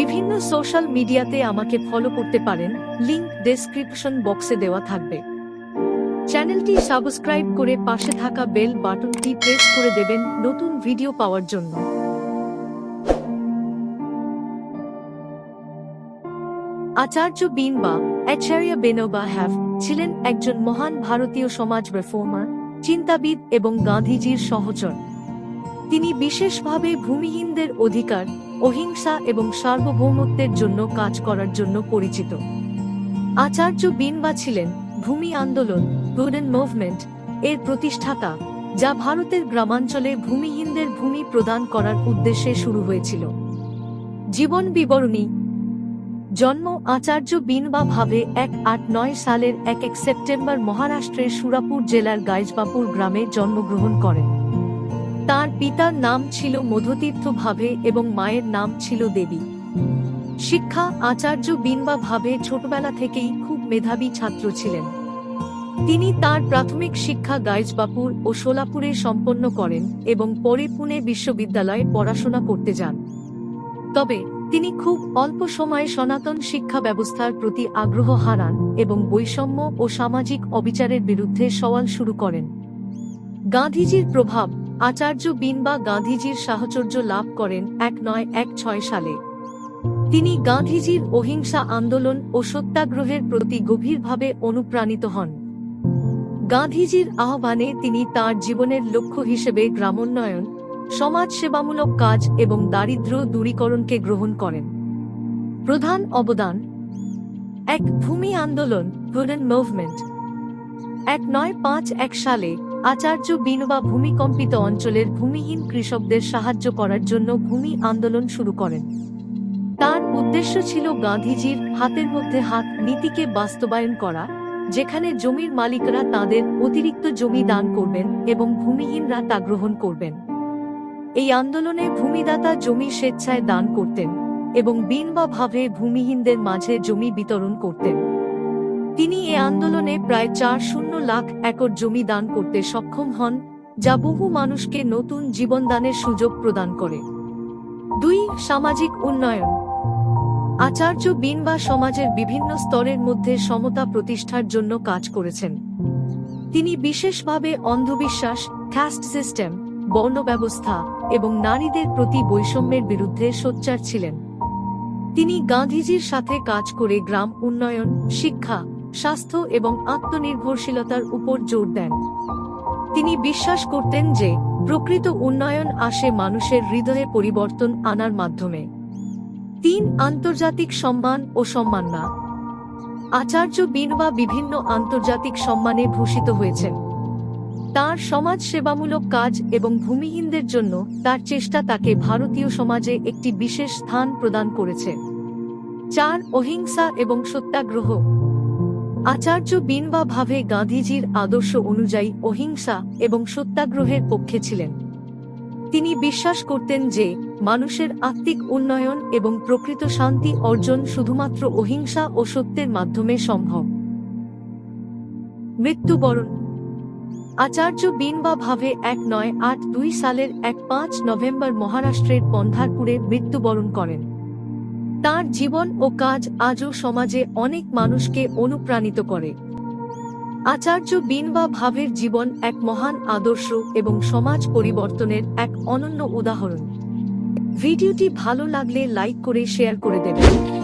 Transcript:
বিভিন্ন সোশ্যাল মিডিয়াতে আমাকে ফলো করতে পারেন, লিংক ডেসক্রিপশন বক্সে দেওয়া থাকবে। চ্যানেলটি সাবস্ক্রাইব করে পাশে থাকা বেল বাটনটি প্রেস করে দেবেন নতুন ভিডিও পাওয়ার জন্য। আচার্য বিন বা আচার্য বেনোবা হ্যাভ, ছিলেন একজন মহান ভারতীয় সমাজ রেফর্মার চিন্তাবিদ এবং গান্ধীজির সহচর। তিনি বিশেষভাবে ভূমিহীনদের অধিকার অহিংসা এবং সার্বভৌমত্বের জন্য কাজ করার জন্য পরিচিত। আচার্য বিনবা ছিলেন ভূমি আন্দোলন গোল্ডেন মুভমেন্ট, এর প্রতিষ্ঠাতা, যা ভারতের গ্রামাঞ্চলে ভূমিহীনদের ভূমি প্রদান করার উদ্দেশ্যে শুরু হয়েছিল। জীবন বিবরণী। জন্ম আচার্য বিনবা ভাবে এক আট নয় সালের এক এক সেপ্টেম্বর মহারাষ্ট্রের সুরাপুর জেলার গাইজবাপুর গ্রামে জন্মগ্রহণ করেন। তার পিতার নাম ছিল মধুতীর্থ ভাবে এবং মায়ের নাম ছিল দেবী। শিক্ষা আচার্য বিনবা ভাবে ছোটবেলা থেকেই খুব মেধাবী ছাত্র ছিলেন। তিনি তার প্রাথমিক শিক্ষা গাইজবাপুর ও সোলাপুরে সম্পন্ন করেন এবং পরে পুনে বিশ্ববিদ্যালয়ে পড়াশোনা করতে যান। তবে তিনি খুব অল্প সময়ে সনাতন শিক্ষা ব্যবস্থার প্রতি আগ্রহ হারান এবং বৈষম্য ও সামাজিক অবিচারের বিরুদ্ধে সওয়াল শুরু করেন। গান্ধীজির প্রভাব আচার্য বিনবা গান্ধীজির সাহচর্য লাভ করেন এক নয় এক ছয় সালে। তিনি গান্ধীজির অহিংসা আন্দোলন ও সত্যাগ্রহের প্রতি গভীরভাবে অনুপ্রাণিত হন। গান্ধীজির আহ্বানে তিনি তার জীবনের লক্ষ্য হিসেবে গ্রামোন্নয়ন সমাজ সেবামূলক কাজ এবং দারিদ্র্য দূরীকরণকে গ্রহণ করেন। প্রধান অবদান, এক ভূমি আন্দোলন গোল্ডেন মুভমেন্ট। এক নয় পাঁচ এক সালে আচার্য বিনোবা ভূমিকম্পিত অঞ্চলের ভূমিহীন কৃষকদের সাহায্য করার জন্য ভূমি আন্দোলন শুরু করেন। তার উদ্দেশ্য ছিল গান্ধীজির হাতের মধ্যে হাত নীতিকে বাস্তবায়ন করা, যেখানে জমির মালিকরা তাদের অতিরিক্ত জমি দান করবেন এবং ভূমিহীনরা তা গ্রহণ করবেন। এই আন্দোলনে ভূমিদাতা জমি স্বেচ্ছায় দান করতেন এবং বিন বা ভাবে ভূমিহীনদের মাঝে জমি বিতরণ করতেন। তিনি এ আন্দোলনে প্রায় চার শূন্য লাখ একর জমি দান করতে সক্ষম হন, যা বহু মানুষকে নতুন জীবনদানের সুযোগ প্রদান করে। দুই, সামাজিক উন্নয়ন। আচার্য বিনবা সমাজের বিভিন্ন স্তরের মধ্যে সমতা প্রতিষ্ঠার জন্য কাজ করেছেন। তিনি বিশেষভাবে অন্ধবিশ্বাস ক্যাস্ট সিস্টেম বর্ণ ব্যবস্থা এবং নারীদের প্রতি বৈষম্যের বিরুদ্ধে সোচ্চার ছিলেন। তিনি গান্ধীজির সাথে কাজ করে গ্রাম উন্নয়ন, শিক্ষা স্বাস্থ্য এবং আত্মনির্ভরশীলতার উপর জোর দেন। তিনি বিশ্বাস করতেন যে প্রকৃত উন্নয়ন আসে মানুষের হৃদয়ে পরিবর্তন আনার মাধ্যমে। তিন, আন্তর্জাতিক সম্মান ও সম্মাননা। আচার্য বিনবা বিভিন্ন আন্তর্জাতিক সম্মানে ভূষিত হয়েছেন। তার সমাজ সেবামূলক কাজ এবং ভূমিহীনদের জন্য তার চেষ্টা তাকে ভারতীয় সমাজে একটি বিশেষ স্থান প্রদান করেছে। চার, অহিংসা এবং সত্যাগ্রহ। আচার্য বিনবা ভাবে গান্ধীজির আদর্শ অনুযায়ী অহিংসা এবং সত্যাগ্রহের পক্ষে ছিলেন। তিনি বিশ্বাস করতেন যে, মানুষের আত্মিক উন্নয়ন এবং প্রকৃত শান্তি অর্জন শুধুমাত্র অহিংসা ও সত্যের মাধ্যমে সম্ভব। মৃত্যুবরণ। আচার্য বিনবা ভাবে এক নয় আট দুই সালের এক পাঁচ নভেম্বর মহারাষ্ট্রের পন্ধারপুরে মৃত্যুবরণ করেন। তার জীবন ও কাজ আজও সমাজে অনেক মানুষকে অনুপ্রাণিত করে। আচার্য বিনবা ভাবের জীবন এক মহান আদর্শ এবং সমাজ পরিবর্তনের এক অনন্য উদাহরণ। ভিডিওটি ভালো লাগলে লাইক করে শেয়ার করে দেবেন।